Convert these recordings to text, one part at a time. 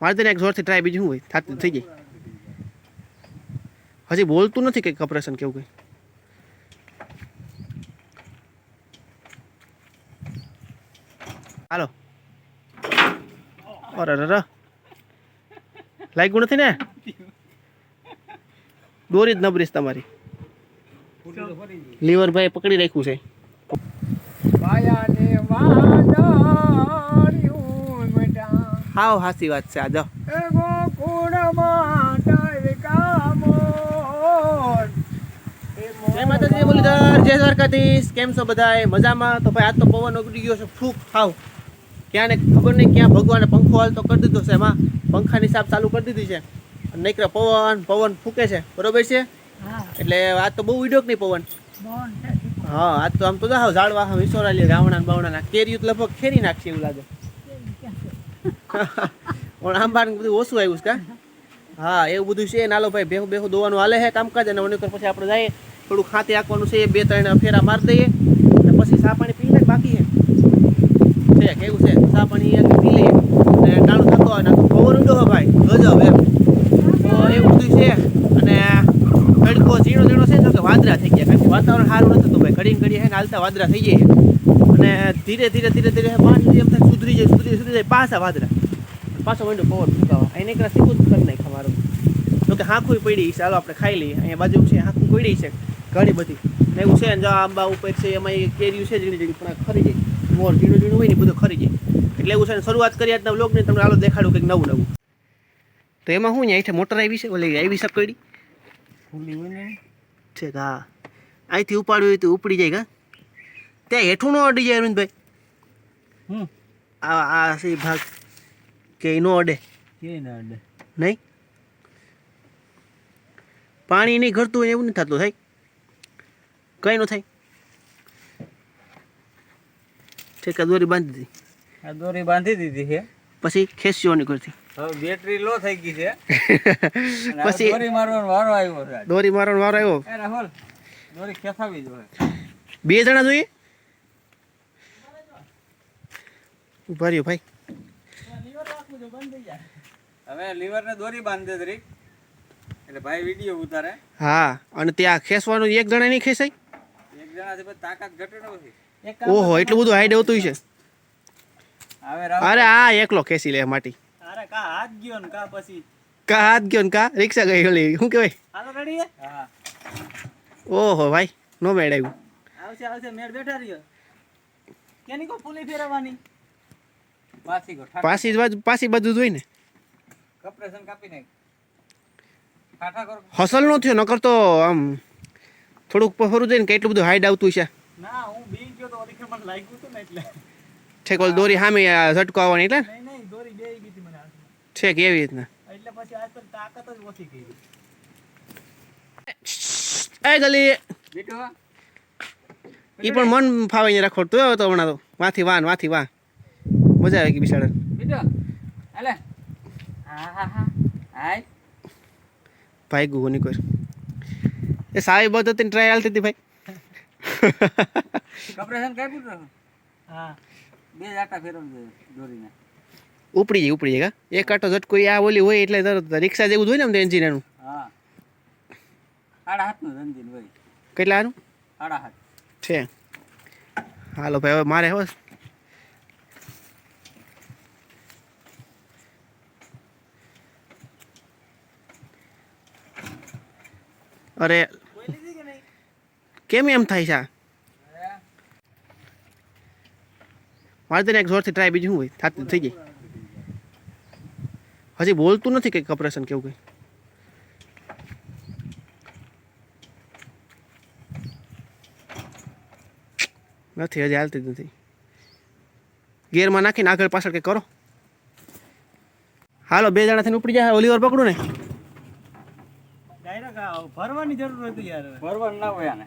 મારે તેને એક જોરથી ટ્રાય બીજું શું હોય? થાતું થઈ જાય હજી બોલતું નથી કંઈક ઓપરેશન કેવું કંઈ. હાલો. અરે અરે લાગ્યું નથી ને? દોરી જ નબરીશ તમારી. લીવર ભાઈ પકડી રાખ્યું છે. માયાને વાદળિયું મટા હાવ હાસી વાત છે. આ જો જય માતાજી મુરલીધર જય દ્વારકાધીશ. કેમ છો બધાય? મજામાં? તો ભાઈ આજ તો પવન ઉગડી ગયો છે ફૂક હાવ ક્યાં ને ખબર નહીં ક્યાં ભગવાને પંખો હાલ તો કરી દીધો છે એમાં. પંખાની સાપ ચાલુ કરી દીધી છે. નીકળે પવન પવન ફૂકે છે. બરોબર છે? એટલે આ તો બહુ ઉડ્યો કે નહીં પવન? હા આજ તો આમ તો જાવ ઝાડવા હા વિસોરાલી ગાવણા ને બાવણા કેરીયું લગભગ ખેરી નાખશે એવું લાગે. પણ આંબા બધું ઓછું આવ્યું છે હા, એવું બધું છે. નાલો ભાઈ ભેહું ભેહું દોવાનું હાલે છે કામકાજ અને ઉપર પછી આપણે જઈએ. થોડું ખાતે આંકવાનું છે. બે ત્રણ ફેરા મારી દઈએ. અને પછી સા પાણી પી લે બાકી છે, કેવું છે? સા પાણી પી લઈએ. અને ટાણું થતો હોય નાખું પવન હોય ભાઈ. ગજબ એમ. તો એવું બધું છે. અને તડકો ઝીણો ઝીણો છે કે વાદરા થઈ ગયા. કારણ વાતાવરણ સારું નથી તો ભાઈ. ઘડી ઘડી હે ને હાલતા વાદરા થઈ જાય અને ધીરે ધીરે ધીરે ધીરે પાણી એમ થાય, સુધરી જાય, સુધરી સુધરી જાય, પાછા વાદળા. પાછો વંડો પવન ફૂંકાવા. અહીં એકલા સીકું જ કરી નાખ મારું. તો કે હાંખું પડી છે. ચાલો આપણે ખાઈ લઈએ. અહીંયા બાજુ છે હાંખું પડી છે. ઘણી બધી. ને એવું છે ને જો આંબા ઉપર છે એમાં કેરીયું છે ઝીણી ઝીણી પણ ખરી જાય. મોર ઝીણું ઝીણું હોય ને બધું ખરી જાય. એટલે એવું છે ને શરૂઆત કરી આજના વ્લોગની તમને હાલો દેખાડું કંઈક નવું નવું. તો એમાં શું અહીંયા અહીંથી મોટર આવી છે? ઓલી આવી હોય ને. છે હા અહીંથી ઉપાડ્યું હોય તો ઉપડી જાય કા? ત્યાં હેઠું ન અડી જાય અરવિંદભાઈ હમ. આ આ છે ભાગ. કે નો અડે? અડે. નહીં? પાણી નહીં ઘરતું હોય એવું નહીં થતું થાય કઈ ન થાય. ઠેકા દોરી બાંધી દીધી. આ દોરી બાંધી દીધી છે. પછી ખેંચ્યો નહીં કરતી હવે બેટરી લો થઈ ગઈ છે. પછી દોરી મારવાનો વારો આવ્યો છે દોરી મારવાનો વારો આવ્યો? એ રાહુલ દોરી ખેંચાવી જોઈએ બે જણા જોઈએ? ઊભા રહ્યો ભાઈ. હવે લીવર ને દોરી બાંધે દે એટલે ભાઈ વીડિયો ઉતારે. હા અને ત્યાં ખેસવાનું એક જણા નહીં ખેંચાય? એક જણાથી પછી તાકાત ઘટે નથી ઓહો એટલું બધું હાઈડ આવતું છે હવે અરે આ એકલો ખેસી લે માટી. અરે કા હાથ ગયો ને કા પછી? કા હાથ ગયો ને કા? રિક્ષા ગઈ ઓલી. શું કહેવાય? હાલો રેડી હા? ઓહો ભાઈ નો મેળાવ્યું આવશે આવશે મેળ બેઠા રહ્યો. કેની કો પુલી ફેરવવાની? પાછી પાછી જ બાજુ પાસી બાજુ જોઈ ને. હસલ નો થયો નકર તો આમ થોડુંક પહોરું જોઈએ ને કે એટલું બધું હાઈડ આવતું છે. ના હું બી ગયો તો ઓલી મને લાગ્યું હતું ને એટલે. છે કોલ દોરી સામે ઝટકો આવવાની એટલે? નહીં નહીં દોરી બે ગઈ હતી મને હાથમાં. એવી રીતના. એટલે પછી આજ તો તાકાત જ ઓછી ગઈ એ ગલી. બેટો ઈ પણ મન ફાવીને રાખો તો હમણાં તો. વાથી વાન વાથી વાહ મજા આવી ગઈ બિચારા બીજો? હાલે. હા હા હા. હાય. ભાઈ ગુ નીકળ એ સારી બધો હતી ટ્રાય હાલતી હતી ભાઈ. કપરેશન કઈ પૂછ હા. બે જાટા ફેરવજો દોરીને. ઉપડી જાય ઉપડી જાય કા એક આટો ઝટકો એ આ ઓલી હોય એટલે તરત રિક્ષા જેવું જ ને આમ એન્જિન એનું. હા. સાડા હાથનું રંજીન હોય. કેટલા આનું સાડા હાથ. છે. હાલો ભાઈ હવે મારે હવે અરે, કેમ એમ થાય છે મારે તને એક જોરથી ટ્રાય બીજું શું હોય? થાત થઈ ગઈ. હજી બોલતું નથી કંઈક ઓપરેશન કેવું કંઈ? નથી, હજી હાલતી જ નથી. ગેરમાં નાખીને આગળ પાછળ કંઈક કરો. હાલો, બે જણા થઈને ઉપડી જાય ઓલિવર પકડું ને. ભરવાની જરૂર હતી યાર ભરવાનું ના હોય આને.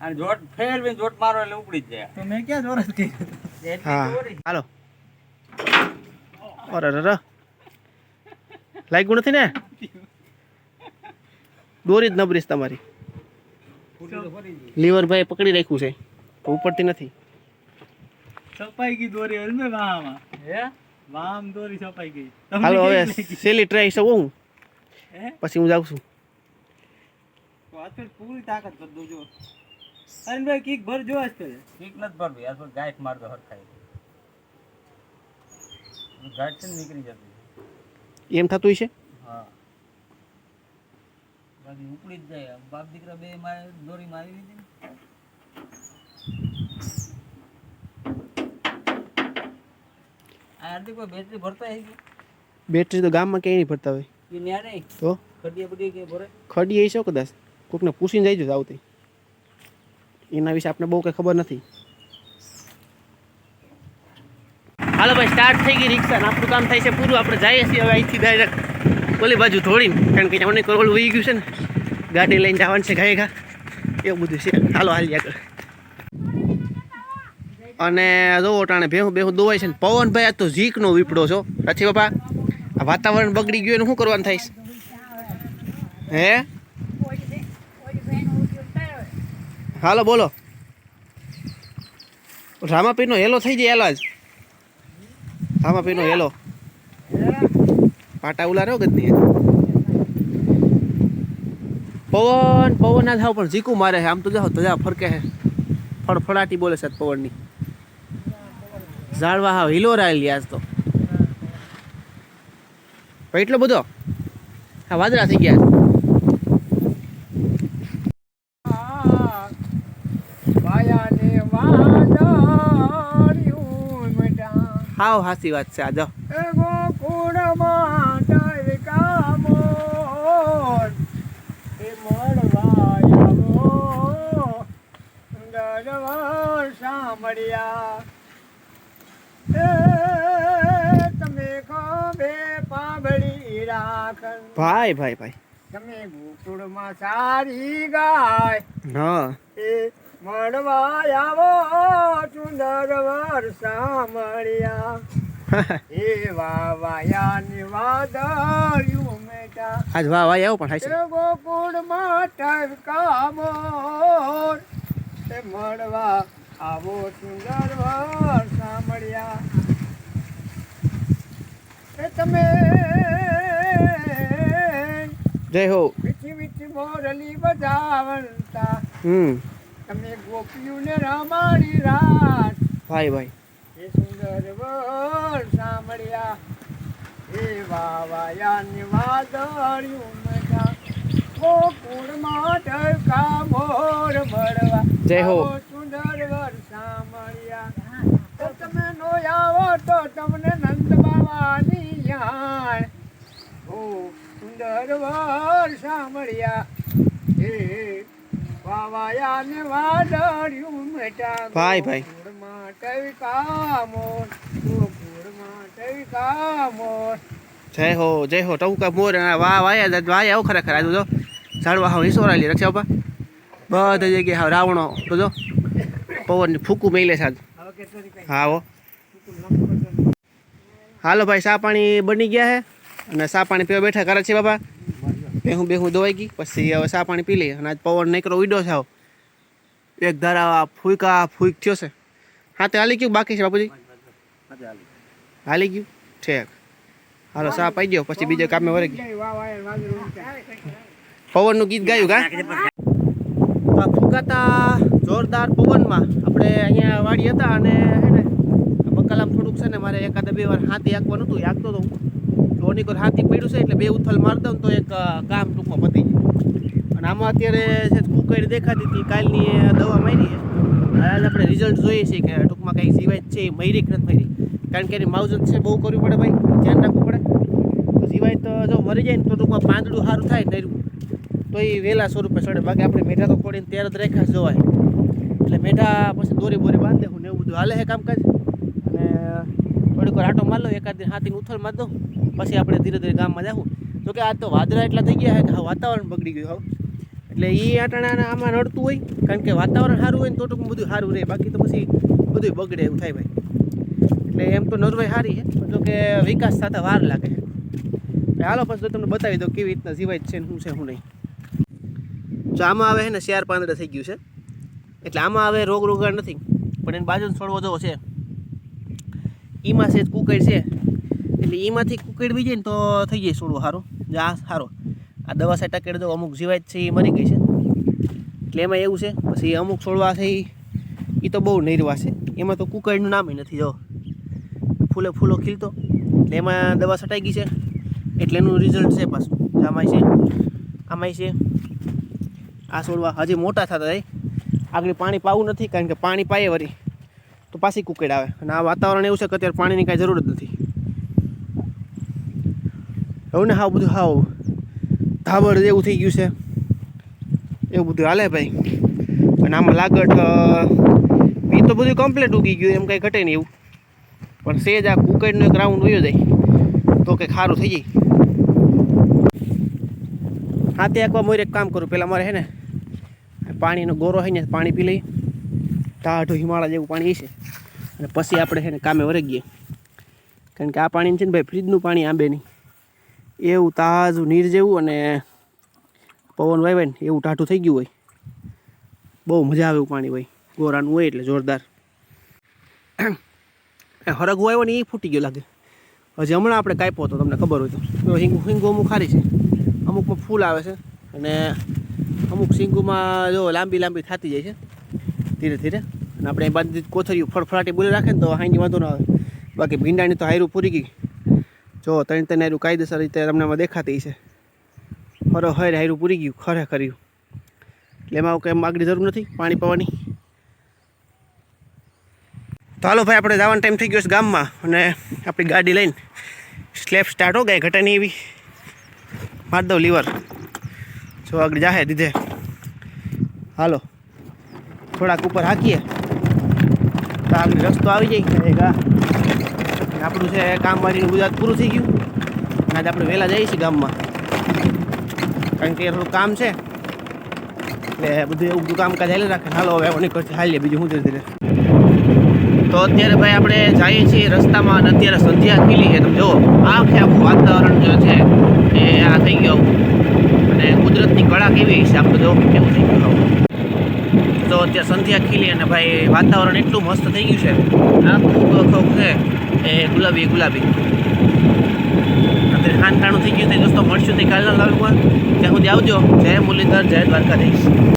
અને જોટ ફેરવીને જોટ મારો એટલે ઉપડી જ જાય. તો મેં ક્યાં જોરસ કર્યું? હા. હાલો. અરે અરે લાગ્યું નથી ને? દોરી જ નબરીશ તમારી. લીવર ભાઈ પકડી રાખ્યું છે. ઉપડતી નથી. સપાઈ ગઈ દોરી હરી ને વાહમાં. હે? વામ દોરી છપાઈ ગઈ. હાલો હવે સેલી ટ્રાય છે હું? પછી હું જાઉં છું. તો પૂરી તાકાત કરી દઉં જો અરે ભાઈ કીક ભર જો કીક નથી ભરવી આજ ફેર ગાંઠ મારતો હરખાય. ગાંઠ છે ને નીકળી જતી. એમ થતું છે હા. બાકી ઉપડી જ જાય. બાપ દીકરા બે મારે દોરી મારી લીધી ને. આ હાર્દિક ભાઈ બેટરી ભરતા હે બેટરી તો ગામમાં ક્યાંય નહીં ભરતા હોય. તો? ખડીએ બધી કે ભરે? ખડી એ છો કદાચ? કોકને પૂછીને જઈજો આવતી. એના વિશે આપણે બહુ કંઈ ખબર નથી. હાલો ભાઈ સ્ટાર્ટ થઈ ગઈ રિક્ષા આપણું કામ થાય છે પૂરું. આપણે જઈએ છીએ હવે અહીંથી ડાયરેક્ટ ઓલી બાજુ ધોળી કારણ કે મને કરોડ વહી ગયું છે ને. ગાડી લઈને જવાનું છે ઘાય ઘા. એવું બધું છે. હાલો હાલી આગળ. અને જોવો ટાણે ભેહું બેહું દોવાય છે ને. પવનભાઈ આ તો ઝીકનો વીપડો છો સાચી બાપા? આ વાતાવરણ બગડી ગયું એનું શું કરવાનું થાય હે? હાલો, બોલો. રામાપીરનો હેલો થઈ જાય હેલો જ રામાપીરનો હેલો. પાટા ઉલા રહ્યો ગતની પવન પવન ના થાવ, પણ ઝીકું મારે છે. આમ તો જાઓ ધજા ફરકે છે. ફળફળાટી બોલે છે પવનની. ઝાડવા હાવ હિલો રાયેલી આજ તો. એટલો બધો? હા, વાદળા થઈ ગયા. હાવ હાસી વાત છે. આ જો સાંભળ્યા. તમે ખોબે પાબડી રાખ ભાઈ ભાઈ ભાઈ. તમે ગોકુળમાં સારી ગાય. હા. એ મળવા આવો સુંદર વર્ષા મળ્યા. એ વાવાયાની વાદળ્યું મેટા. આજ વાહ આવો પણ એ ગોકુળમાં ટવકા મોર. એ મળવા આવો સુંદર વર્ષા મળ્યા. એ તમે જય હો. મીઠી વીછી મોરલી બજાવતા. હમ. તમે ગોપીઓને રમાડી રાત. ભાઈ ભાઈ. એ સુંદર વર સાંભળ્યા. એ વાવાયા નિવાદળ્યું મજા ગોકુળમાં ઢળકા મોર મળવા. જય હો. સુંદર વર સાંભળ્યા. તો તમે નો આવો તો તમને નંદ બાવાની યાણ ઓ સુંદર સાંભળ્યા. હે વાવાયા ને વાદળ્યું મેટા ભાઈ, ભાઈ. ગોકુળમાં ટકા મોર ગોકુળમાં ટકા મોર જય હો જય હો ટવકા મોર વાહ વાયા વાયા આવો ખરેખર આજુ જો ઝાડવા હાવ હિસોરાલી રક્ષા બાપા બધી જગ્યાએ હા રાવણો. તો જો પવન ફૂકું મેલે કઈ? હા હો. હાલો ભાઈ સા પાણી બની ગયા છે અને સા પાણી પીવા બેઠા કરે છે બાપા? બેહું બેહું, દોવાઈ ગઈ. પછી હવે સા પાણી પી લઈએ. અને આજ પવન નીકળો, ઉડ્યો છે એક ધારા ફૂકા ફૂક થયો છે. હા, તે હાલી ગયું બાકી છે બાપુજી? હાલી ગયું? ઠેક. હાલો સા પાઈ ગયો પછી બીજે કામે વાદળું પવનનું ગીત ગાયું કા? ફૂંકાતા જોરદાર પવનમાં આપણે અહીંયા વાડી હતા અને હે થોડુંક છે ને, મારે એકાદ બે વાર હાથી આંકવાનું હતું. આંકતો હતો હું. કોર હાથી પડ્યું છે એટલે બે ઉથલ માર દઉં તો એક કામ ટૂંકમાં પતી જાય. અને આમાં અત્યારે છે કુકડી દેખાતી હતી, કાલની દવા મારી હાલ આપણે રિઝલ્ટ જોઈએ છીએ કે ટૂંકમાં કંઈ જીવાય છે એ મરી કે નથી મરી. કારણ કે એની માવજત છે બહુ કરવી પડે ભાઈ, ધ્યાન રાખવું પડે. તો સિવાય તો જો મરી જાય ને તો ટૂંકમાં પાંદડું સારું થાય નર્યું. તો એ વહેલા સ્વરૂપે ચડે. બાકી આપણે મેઢા તો ખોડીને ત્યારે જ રેખા જોવાય. એટલે મેઢા પછી દોરી બોરી બાંધે હું ને એવું બધું. હાલે છે કામકાજ? થોડીક વાર આટો માર લો, એકાદ દિન હાથીને ઉથલ માર દઉં પછી આપણે ધીરે ધીરે ગામમાં જાવું જો કે આ તો વાદળા એટલા થઈ ગયા કે હા, વાતાવરણ બગડી ગયું હાવ એટલે એ આટાણે આમાં નડતું હોય, કારણ કે વાતાવરણ સારું હોય ને તો ટૂંકું બધું સારું રહે, બાકી તો પછી બધું બગડે એવું થાય ભાઈ. એટલે એમ તો નરવાઈ સારી છે જો કે વિકાસ સાથે વાર લાગે છે. એટલે હાલો, પછી તમને બતાવી દઉં કેવી રીતના જીવાય છે શું છે, શું નહીં. જો આમાં આવે છે ને શિયાર પાંદડા થઈ ગયું છે. એટલે આમાં હવે રોગ રોગાણ નથી, પણ એની બાજુ છોડવો જવો છે. એમાં છે કુકડ છે. એટલે એમાંથી કુકડ બી જાય ને તો થઈ જાય છોડવો સારું જે આ સારો આ દવા સાટા કરી દો અમુક જીવાત છે એ મરી ગઈ છે. એટલે એમાં એવું છે, પછી અમુક છોડવા છે એ તો બહુ નૈરવા છે. એમાં તો કુકડનું નામ નથી, જો. ફૂલે ફૂલો ખીલતો. એટલે એમાં દવા છટાઈ ગઈ છે. એટલે એનું રિઝલ્ટ છે પાછું. આમાંય છે આમાંય છે. આ છોડવા હજી મોટા થતા જાય. આગળ પાણી પાવું નથી, કારણ કે પાણી પાયે વળી તો પાછી કુકડ આવે. અને આ વાતાવરણ એવું છે કે અત્યારે પાણીની કાંઈ જરૂર નથી. હવે ને હાવ બધું હાવ ધાબળ જેવું થઈ ગયું છે. એવું બધું હાલે ભાઈ. અને આમાં લાગટ બી તો બધું કમ્પ્લીટ ઉગી ગયું, એમ કાંઈ ઘટે નહીં એવું. પણ સેજ આ કુકડનો એક રાઉન્ડ વયો જાય. તો કંઈક સારું થઈ જાય. હા તે એકવાર મોર એક કામ કરું. પહેલાં મારે હે ને, પાણીનો ગોરો હોય ને, પાણી પી લઈ. ટાઢું હિમાળા જેવું પાણી છે અને પછી આપણે છે ને કામે વરગીએ. કારણ કે આ પાણી છે ને ભાઈ ફ્રીજનું પાણી આંબે નહીં. એવું તાજું નીર જેવું અને પવન વાય ને એવું ટાઢું થઈ ગયું હોય. બહુ મજા આવે એવું પાણી હોય. ગોરાનું હોય એટલે જોરદાર. એ હરગવો આવ્યો ને એ ફૂટી ગયો લાગે. હજી હમણાં આપણે કાપ્યો હતો, તમને ખબર હોય તો. હિંગુ હિંગુ અમુક ખારી છે. અમુકમાં ફૂલ આવે છે. અને અમુક સિંગુમાં જો લાંબી લાંબી થતી જાય છે. ધીરે ધીરે. અને આપણે એ બાજુ કોથળીયું. ફળફળાટી બોલી રાખે ને તો હાઈની વાંધો ના આવે. બાકી ભીંડાની તો હાયરું પૂરી ગઈ. જો, ત્રણ ત્રણ હાયરું કાયદેસર રીતે આમાં દેખાતી છે હરો હર હાયરું પૂરી ગયું ખરેખર કર્યું એટલે એમાં કંઈ માગણી જરૂર નથી, પાણી પવાની. તો હાલો ભાઈ, આપણે જવાનો ટાઈમ થઈ ગયો છે ગામમાં. અને આપણી ગાડી લઈને સ્લેબ સ્ટાર્ટ હો ગઈ ઘટાની એવી. માર દઉં લીવર. જો આગળ જાહે દીધે. હાલો. થોડાક ઉપર હાકીએ. તો આગળ રસ્તો આવી જાય. એક આપણું છે કામ વાળીનું ગુજરાત પૂરું થઈ ગયું. આજે આપણે વહેલા જઈએ છીએ ગામમાં. કારણ કે થોડું કામ છે. એટલે બધું એવું બધું કામકાજ હાલે રાખે. હાલો, હવે નીકળતી હાલીએ બીજું હું ધીરે તો અત્યારે ભાઈ આપણે જઈએ છીએ રસ્તામાં, અને અત્યારે સંધ્યા ખીલી છે. તમે જુઓ, આખે આખું વાતાવરણ જે છે એ આ થઈ ગયો. અને કુદરતની કળા કેવી છે? આપણે જો કેવું થઈ ગયું. તો અત્યારે સંધ્યા ખીલી અને ભાઈ વાતાવરણ એટલું મસ્ત થઈ ગયું છે. એ ગુલાબી ગુલાબી. અત્યારે ખાન થઈ ગયું છે, દોસ્તો મળશું તે કાલના લાવ્યું ત્યાં સુધી આવજો. જય મુરલીધર, જય દ્વારકાધીશ.